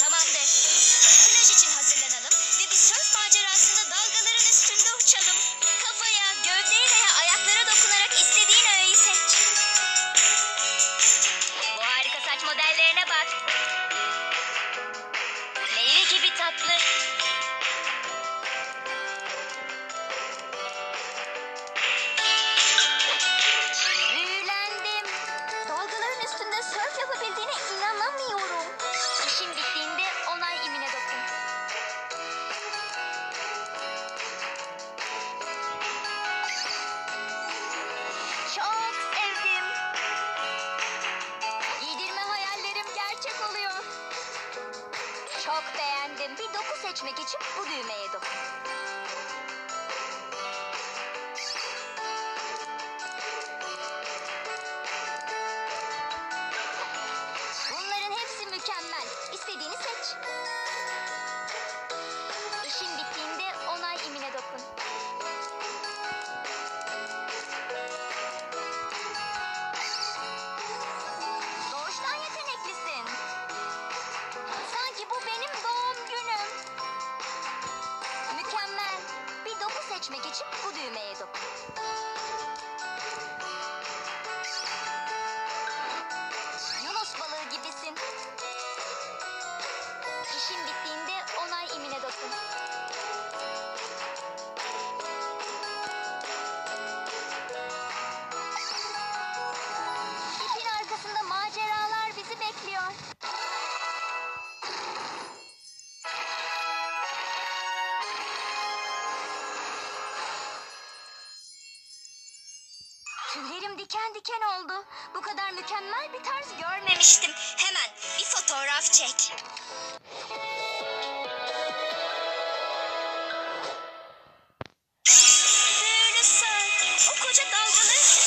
Tamamdır. Plaj için hazırlanalım ve bir sörf macerasında dalgaların üstünde uçalım. Kafaya, gövdeye veya ayaklara dokunarak istediğin öğeyi seç. Bu harika saç modellerine bak. Meyve gibi tatlı. Çok beğendim. Bir doku seçmek için bu düğmeye dokun. Seçmek için bu düğmeye dokun. Tüylerim diken diken oldu. Bu kadar mükemmel bir tarz görmemiştim. Hemen bir fotoğraf çek. Büyülü sörf. O koca dalgaların